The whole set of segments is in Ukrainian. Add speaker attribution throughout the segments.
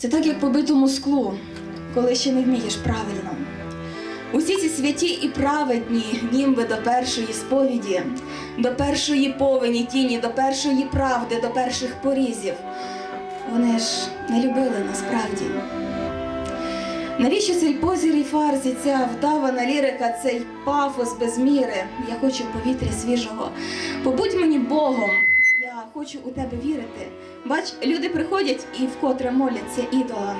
Speaker 1: Це так, як по битому склу, коли ще не вмієш правильно. Усі ці святі і праведні німби до першої сповіді, до першої повені тіні, до першої правди, до перших порізів. Вони ж не любили насправді. Навіщо цей позір і фарсі, ця вдавана лірика, цей пафос без міри? Я хочу повітря свіжого. Побудь мені Богом. Я хочу у тебе вірити. Бач, люди приходять і вкотре моляться ідолам.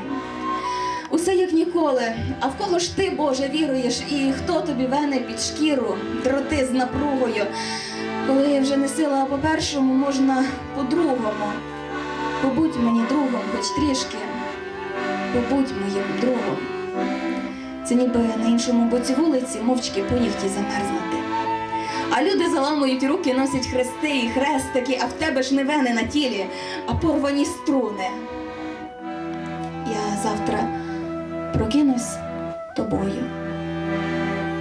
Speaker 1: Усе як ніколи. А в кого ж ти, Боже, віруєш? І хто тобі вене під шкіру, дроти з напругою? Коли вже не сила, а по-першому можна по-другому. Побудь мені другом, хоч трішки. Побудь моїм другом. Це ніби на іншому боці вулиці мовчки по нігті замерзнути. А люди заламують руки, носять хрести і хрестики, а в тебе ж не вени на тілі, а порвані струни. Я завтра прокинусь тобою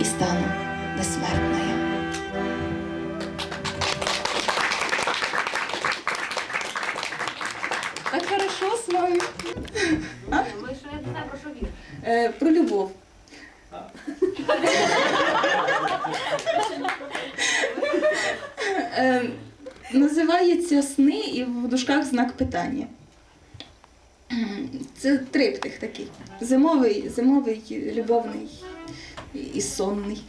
Speaker 1: і стану безсмертною. Так хорошо з вами.
Speaker 2: Ми ще не знаю, про що вір.
Speaker 1: Е, про любов. Е, називається сни і в дужках знак питання. Це триптих такий. Зимовий, зимовий, любовний і- сонний.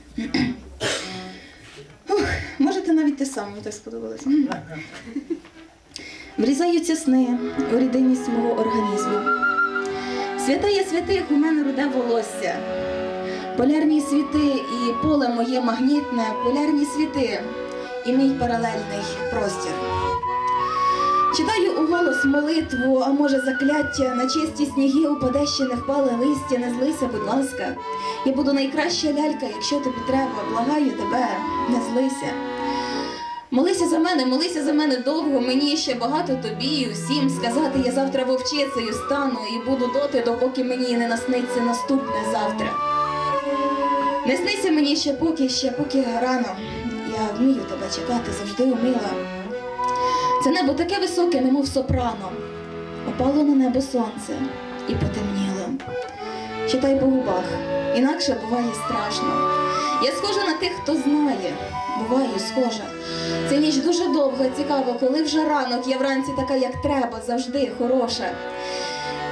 Speaker 1: Ух, можете навіть те саме, так сподобалось. Врізаються сни у рідинність мого організму. Святая святих у мене руде волосся. Полярні світи і поле моє магнітне, полярні світи і мій паралельний простір. Читаю у голос молитву, а може закляття, на чисті сніги упаде ще не впале листя, не злися, будь ласка. Я буду найкраща лялька, якщо тобі треба, благаю тебе, не злися. Молися за мене, молися за мене довго, мені ще багато тобі і усім сказати, я завтра вовчицею стану і буду доти, допоки мені не насниться наступне завтра. Не снися мені ще поки, ще поки рано. Вмію тебе чекати, завжди уміла. Це небо таке високе, немов сопрано. Опало на небо сонце і потемніло. Читай по губах, інакше буває страшно. Я схожа на тих, хто знає, буваю схожа. Ця ніч дуже довга, цікаво, коли вже ранок, я вранці така, як треба, завжди хороша.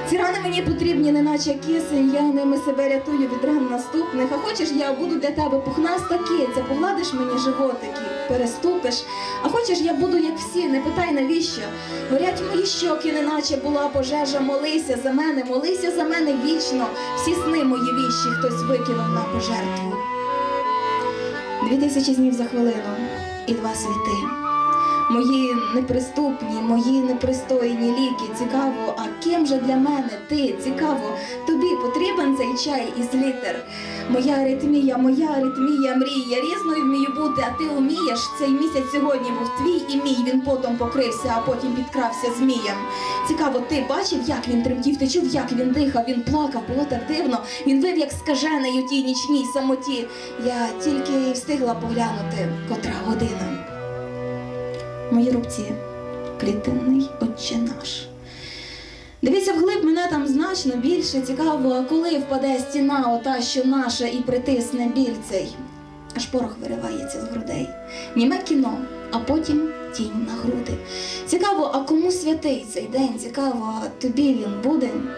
Speaker 1: Ці рани мені потрібні, неначе кисень, я ними себе рятую від ран наступних. А хочеш, я буду для тебе пухнаста киця, погладиш мені животики, переступиш. А хочеш, я буду як всі, не питай навіщо. Горять мої щоки, неначе була пожежа, молися за мене, молися за мене вічно. Всі сни мої віщі хтось викинув на пожертву. Дві тисячі знів за хвилину і два світи. Мої неприступні, мої непристойні ліки. Цікаво, а ким же для мене ти? Цікаво, тобі потрібен цей чай із літер. Моя аритмія, моя аритмія мрій. Я різною вмію бути, а ти умієш. Цей місяць сьогодні був твій і мій. Він потом покрився, а потім підкрався змієм. Цікаво, ти бачив, як він тремтів, ти чув, як він дихав, він плакав, було так дивно. Він вив, як скажений у тій нічній самоті. Я тільки встигла поглянути, котра година. Мої рубці, клітинний отче наш. Дивіться вглиб мене там значно більше цікаво, коли впаде стіна, ота, що наша, і притисне біль цей. Аж порох виривається з грудей. Німе кіно, а потім тінь на груди. Цікаво, а кому святий цей день? Цікаво, тобі він будень?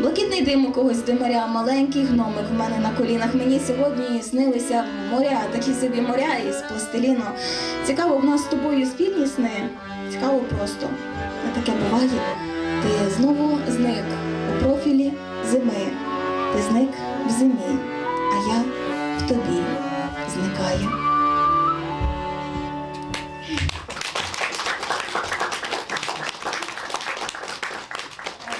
Speaker 1: Блакитний дим у когось димаря, маленький гномик в мене на колінах. Мені сьогодні снилися моря, такі собі моря із пластиліну. Цікаво, в нас з тобою спільні сни. Цікаво просто. Не таке буває. Ти знову зник у профілі зими. Ти зник в зимі.